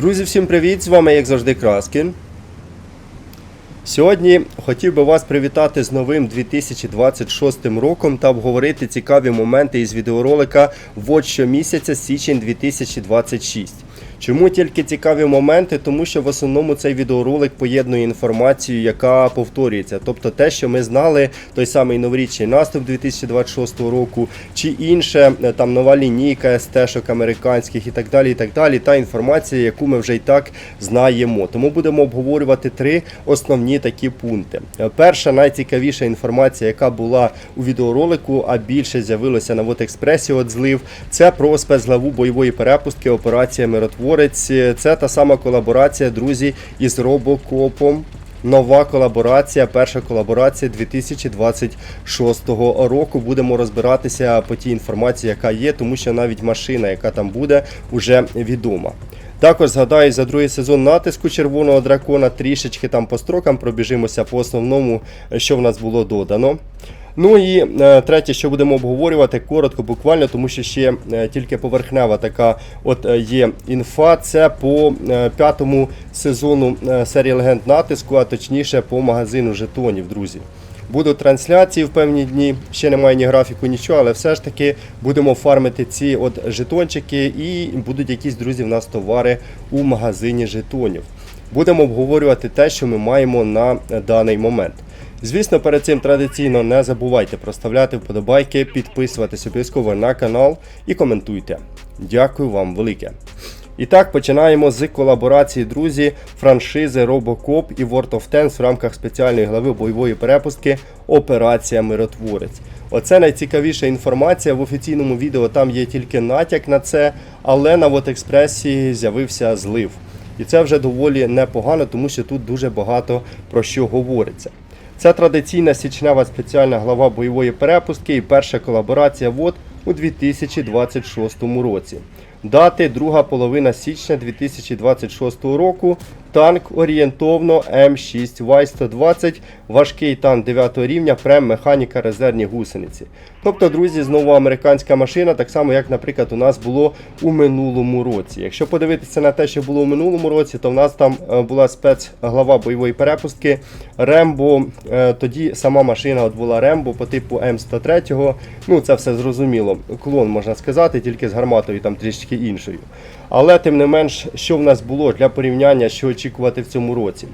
Друзі, всім привіт! З вами, як завжди, Краскін. Сьогодні хотів би вас привітати з новим 2026 роком та обговорити цікаві моменти із відеоролика «Вот щомісяця січень 2026. Чому тільки цікаві моменти? Тому що в основному цей відеоролик поєднує інформацію, яка повторюється. Тобто те, що ми знали, той самий новорічний наступ 2026 року, чи інше, е, там нова лінійка СТ-шок американських і так далі. і так далі. Та інформація, яку ми вже і так знаємо. Тому будемо обговорювати три основні такі пункти. Е, Перша найцікавіша інформація, яка була у відеоролику, а більше з'явилося на Вотекспресі от злив, це про спецглаву бойової перепустки операція Миротворець. Це та сама колаборація, друзі, із Робокопом. Нова колаборація, перша колаборація 2026 року. Будемо розбиратися по тій інформації, яка є, тому що навіть машина, яка там буде, вже відома. Також згадаю за другий сезон натиску червоного дракона. Трішечки там по строкам пробіжимося по основному, що в нас було додано. Ну і е, третє, що будемо обговорювати, коротко, буквально, тому що ще е, тільки поверхнева така от е, є інфа. Це по п'ятому сезону серії легенд натиску, а точніше по магазину жетонів, друзі. Будуть трансляції в певні дні, ще немає ні графіку, нічого, але все ж таки будемо фармити ці от жетончики і будуть якісь друзі в нас товари у магазині жетонів. Будемо обговорювати те, що ми маємо на даний момент. Звісно, перед цим традиційно не забувайте проставляти вподобайки, підписуватись обов'язково на канал і коментуйте. Дякую вам велике. І так, починаємо з колаборації, друзі, франшизи Robocop і World of Tanks в рамках спеціальної глави бойової перепустки Операція Миротворець. Оце найцікавіша інформація. В офіційному відео там є тільки натяк на це, але на Вотекспресі з'явився злив. І це вже доволі непогано, тому що тут дуже багато про що говориться. Це традиційна січнева спеціальна глава бойової перепустки і перша колаборація ВОД у 2026 році. Дати друга половина січня 2026 року. Танк орієнтовно М6 Вай-120, важкий танк 9 рівня, прем механіка резервні гусениці. Тобто, друзі, знову американська машина, так само, як, наприклад, у нас було у минулому році. Якщо подивитися на те, що було у минулому році, то в нас там е, була спецглава бойової перепустки Рембо. Е, Тоді сама машина от була Рембо по типу М103. Ну, це все зрозуміло. Клон можна сказати, тільки з гарматою там трішки іншою. Але тим не менш, що в нас було для порівняння, що очікувати в цьому році.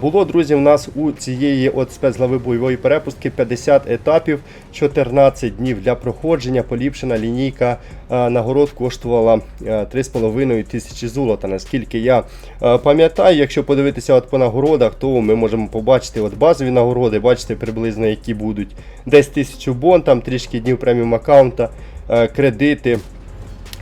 Було, друзі, в нас у цієї от спецглави бойової перепустки 50 етапів, 14 днів для проходження, поліпшена лінійка нагород коштувала 3,5 тисячі золота. Наскільки я пам'ятаю, якщо подивитися от по нагородах, то ми можемо побачити от базові нагороди, бачите приблизно які будуть. Десь 1000 бон, там трішки днів преміум аккаунта, кредити.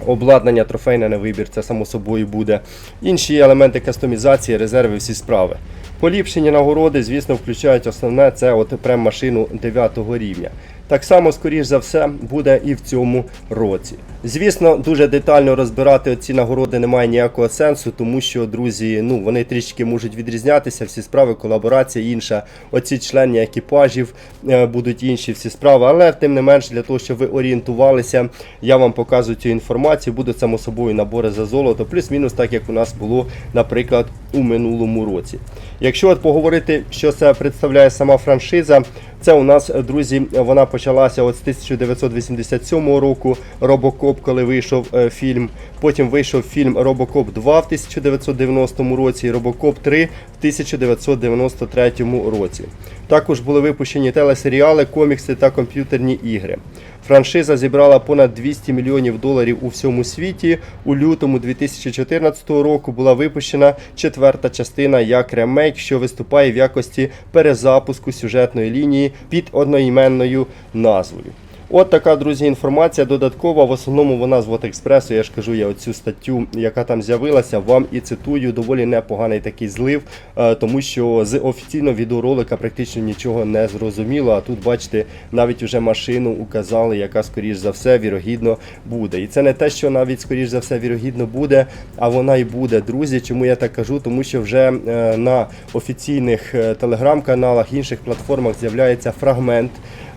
Обладнання трофейне на вибір, це само собою буде. Інші елементи кастомізації, резерви, всі справи. Поліпшені нагороди, звісно, включають основне це от прем-машину 9 рівня. Так само, скоріш за все, буде і в цьому році. Звісно, дуже детально розбирати ці нагороди немає ніякого сенсу, тому що, друзі, ну вони трішки можуть відрізнятися, всі справи, колаборація інша. Оці члени екіпажів е, будуть інші всі справи. Але тим не менш, для того, щоб ви орієнтувалися, я вам показую цю інформацію. Будуть само собою набори за золото, плюс-мінус, так як у нас було, наприклад, у минулому році. Якщо от поговорити, що це представляє сама франшиза, це у нас, друзі, вона почалася от з 1987 року. Робокоп, коли вийшов е, фільм. Потім вийшов фільм Робокоп 2 в 1990 році, і Робокоп 3 в 1993 році. Також були випущені телесеріали, комікси та комп'ютерні ігри. Франшиза зібрала понад 200 мільйонів доларів у всьому світі. У лютому 2014 року була випущена четверта частина як ремейк, що виступає в якості перезапуску сюжетної лінії під одноіменною назвою. От така, друзі, інформація додаткова. В основному вона з Вотекспресу. Я ж кажу, я оцю статтю, яка там з'явилася, вам і цитую. Доволі непоганий такий злив, е, тому що з офіційного відеоролика практично нічого не зрозуміло. А тут, бачите, навіть вже машину указали, яка скоріш за все вірогідно буде. І це не те, що навіть скоріш за все вірогідно буде, а вона і буде, друзі. Чому я так кажу? Тому що вже е, на офіційних е, телеграм-каналах, інших платформах з'являється фрагмент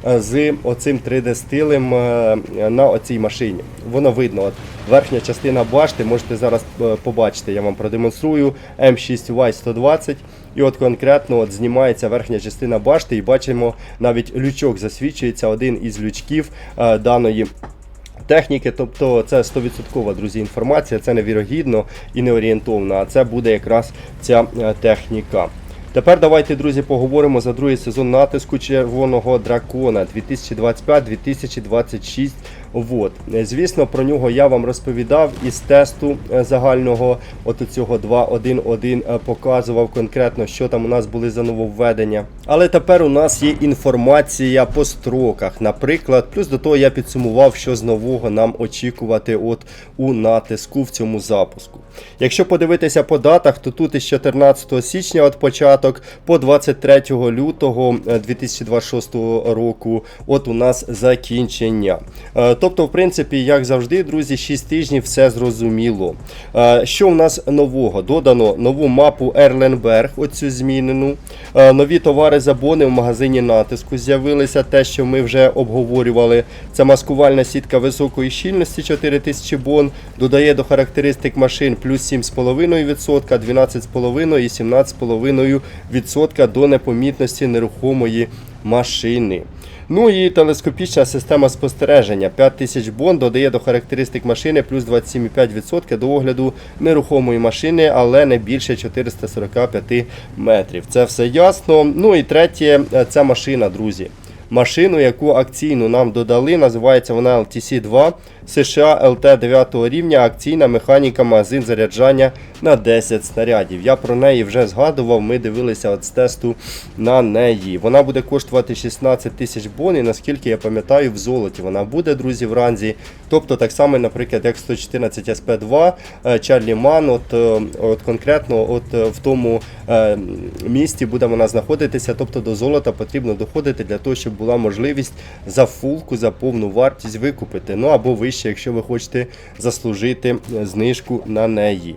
з оцим 3D-стилем е, на оцій машині. Воно видно, от верхня частина башти, можете зараз е, побачити, я вам продемонструю M6Y120. І от конкретно от знімається верхня частина башти, і бачимо навіть лючок засвічується, один із лючків е, даної техніки. Тобто це 100% друзі, інформація, це невірогідно і не орієнтовно, а це буде якраз ця е, техніка. Тепер давайте, друзі, поговоримо за другий сезон натиску червоного дракона 2025-2026. Вот. Е, Звісно, про нього я вам розповідав із тесту е, загального, от цього 2.1.1 е, показував конкретно, що там у нас були за нововведення. Але тепер у нас є інформація по строках. Наприклад, плюс до того я підсумував, що з нового нам очікувати от у натиску в цьому запуску. Якщо подивитися по датах, то тут із 14 січня от початок по 23 лютого е, 2026 року от у нас закінчення. Тобто, в принципі, як завжди, друзі, 6 тижнів все зрозуміло. Е, Що в нас нового? Додано нову мапу Ерленберг, оцю змінену. Е, Нові товари забони в магазині натиску з'явилися. Те, що ми вже обговорювали. Це маскувальна сітка високої щільності 4000 бон. Додає до характеристик машин плюс 7,5%, 12,5% і 17,5% до непомітності нерухомої машини. Ну і телескопічна система спостереження 5000 бон додає до характеристик машини плюс 27,5% до огляду нерухомої машини, але не більше 445 метрів. Це все ясно. Ну і третє, це машина, друзі. Машину, яку акційну нам додали, називається вона LTC-2 США ЛТ 9 рівня, акційна механіка магазин заряджання на 10 снарядів. Я про неї вже згадував, ми дивилися от з тесту на неї. Вона буде коштувати 16 тисяч бон, і наскільки я пам'ятаю, в золоті вона буде, друзі, в. Тобто так само, наприклад, як 114 SP2, е, Чарлі Ман, от, е, от конкретно от е, в тому місті буде вона знаходитися. Тобто до золота потрібно доходити для того, щоб була можливість за фулку, за повну вартість викупити. Ну або вище, якщо ви хочете заслужити е, знижку на неї.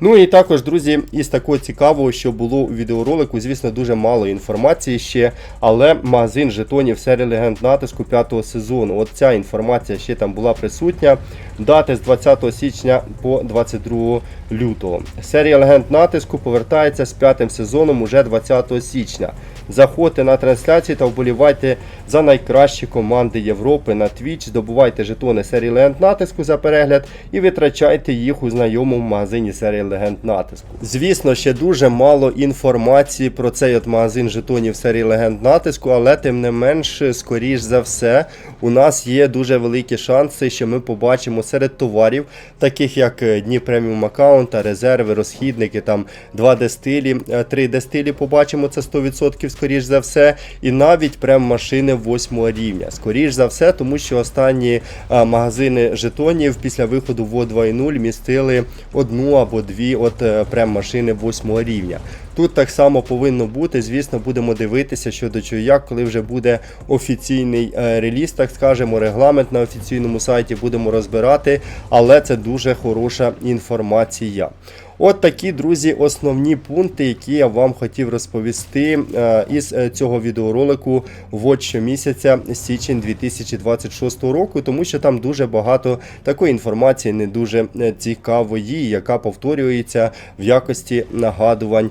Ну і також, друзі, із такого цікавого, що було у відеоролику, звісно, дуже мало інформації ще, але магазин жетонів серії легенд натиску 5 сезону. От ця інформація ще там була присутня. Дати з 20 січня по 22 лютого. Серія легенд натиску повертається з п'ятим сезоном уже 20 січня. Заходьте на трансляції та вболівайте за найкращі команди Європи на Twitch, здобувайте жетони серії легенд натиску за перегляд і витрачайте їх у знайомому магазині серії легенд натиску. Звісно, ще дуже мало інформації про цей от магазин жетонів серії легенд натиску, але тим не менш, скоріш за все, у нас є дуже великі шанси, що ми побачимо серед товарів, таких як е, дні преміум аккаунта, резерви, розхідники, там 2D стилі, 3D стилі побачимо це 100% скоріш за все, і навіть прем машини 8 рівня. Скоріш за все, тому що останні магазини жетонів після виходу в 2.0 містили одну або дві от е, прем машини 8 рівня. Тут так само повинно бути. Звісно, будемо дивитися, що до чого як, коли вже буде офіційний е, реліз, так скажемо, регламент на офіційному сайті будемо розбирати, але це дуже хороша інформація. От такі, друзі, основні пункти, які я вам хотів розповісти е, із е, цього відеоролику в щомісяця січень 2026 року, тому що там дуже багато такої інформації не дуже цікавої, яка повторюється в якості нагадувань,